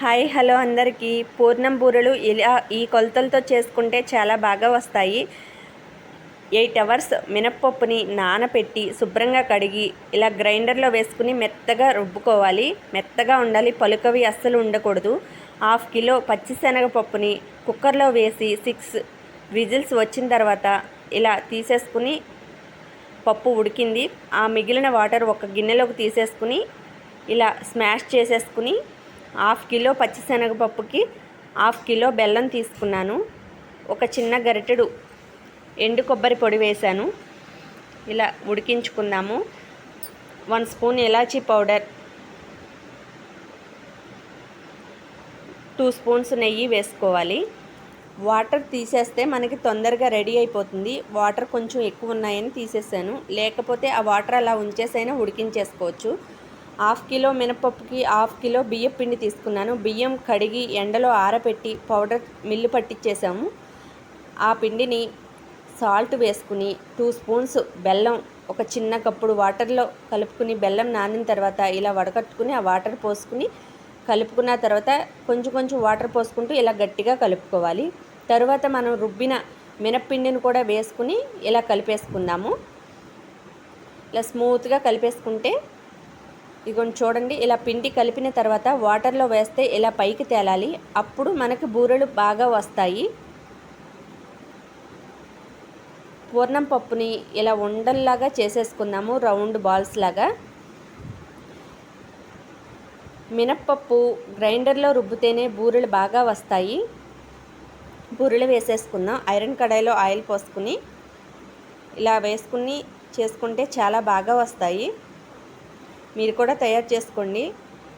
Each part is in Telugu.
హాయ్ హలో అందరికీ. పూర్ణం బూరెలు ఇలా ఈ కొలతలతో చేసుకుంటే చాలా బాగా వస్తాయి. ఎయిట్ అవర్స్ మినప్పప్పుని నానపెట్టి శుభ్రంగా కడిగి ఇలా గ్రైండర్లో వేసుకుని మెత్తగా రుబ్బుకోవాలి. మెత్తగా ఉండాలి పలుకవి అస్సలు ఉండకూడదు. హాఫ్ కిలో పచ్చిశనగపప్పుని కుక్కర్లో వేసి సిక్స్ విజిల్స్ వచ్చిన తర్వాత ఇలా తీసేసుకుని పప్పు ఉడికింది. ఆ మిగిలిన వాటర్ ఒక గిన్నెలోకి తీసేసుకుని ఇలా స్మాష్ చేసేసుకుని హాఫ్ కిలో పచ్చిశనగపప్పుకి హాఫ్ కిలో బెల్లం తీసుకున్నాను. ఒక చిన్న గరిటెడు ఎండు కొబ్బరి పొడి వేశాను. ఇలా ఉడికించుకుందాము. వన్ స్పూన్ ఇలాచీ పౌడర్ టూ స్పూన్స్ నెయ్యి వేసుకోవాలి. వాటర్ తీసేస్తే మనకి తొందరగా రెడీ అయిపోతుంది. వాటర్ కొంచెం ఎక్కువ ఉన్నాయని తీసేసాను. లేకపోతే ఆ వాటర్ అలా ఉంచేసైనా ఉడికించేసుకోవచ్చు. హాఫ్ కిలో మినపప్పుకి హాఫ్ కిలో బియ్యం పిండి తీసుకున్నాను. బియ్యం కడిగి ఎండలో ఆరబెట్టి పౌడర్ మిల్లు పట్టించేసాము ఆ పిండిని సాల్ట్ వేసుకుని టూ స్పూన్స్ బెల్లం ఒక చిన్న కప్పుడు వాటర్లో కలుపుకుని బెల్లం నానిన తర్వాత ఇలా వడకట్టుకుని ఆ వాటర్ పోసుకుని కలుపుకున్న తర్వాత కొంచెం కొంచెం వాటర్ పోసుకుంటూ ఇలా గట్టిగా కలుపుకోవాలి. తర్వాత మనం రుబ్బిన మినప్పిండిని కూడా వేసుకుని ఇలా కలిపేసుకుందాము. ఇలా స్మూత్గా కలిపేసుకుంటే ఇగోండి చూడండి ఇలా పిండి కలిపిన తర్వాత వాటర్లో వేస్తే ఇలా పైకి తేలాలి. అప్పుడు మనకి బూరెలు బాగా వస్తాయి. పూర్ణం పప్పుని ఇలా ఉండల్లాగా చేసేసుకున్నాము రౌండ్ బాల్స్ లాగా. మినప్పప్పు గ్రైండర్లో రుబ్బితేనే బూరెలు బాగా వస్తాయి. బూరెలు వేసేసుకుందాం. ఐరన్ కడాయిలో ఆయిల్ పోసుకుని ఇలా వేసుకుని చేసుకుంటే చాలా బాగా వస్తాయి. మీరు కూడా తయారు చేసుకోండి.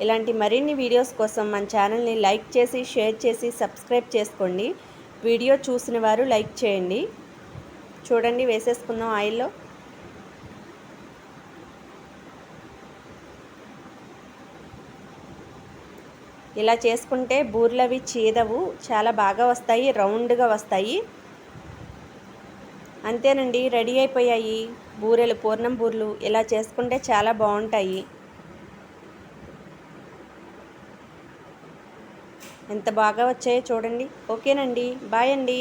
ఇలాంటి మరిన్ని వీడియోస్ కోసం మన ఛానల్ని లైక్ చేసి షేర్ చేసి సబ్స్క్రైబ్ చేసుకోండి. వీడియో చూసిన వారు లైక్ చేయండి. చూడండి వేసేసుకుందాం ఆయిల్లో. ఇలా చేసుకుంటే బూర్లవి చీదవు చాలా బాగా వస్తాయి రౌండ్గా వస్తాయి. అంతేనండి రెడీ అయిపోయాయి. బూరెలు పూర్ణం బూరెలు ఇలా చేసుకుంటే చాలా బాగుంటాయి. ఎంత బాగా వచ్చాయో చూడండి. ఓకేనండి బాయ్ అండి.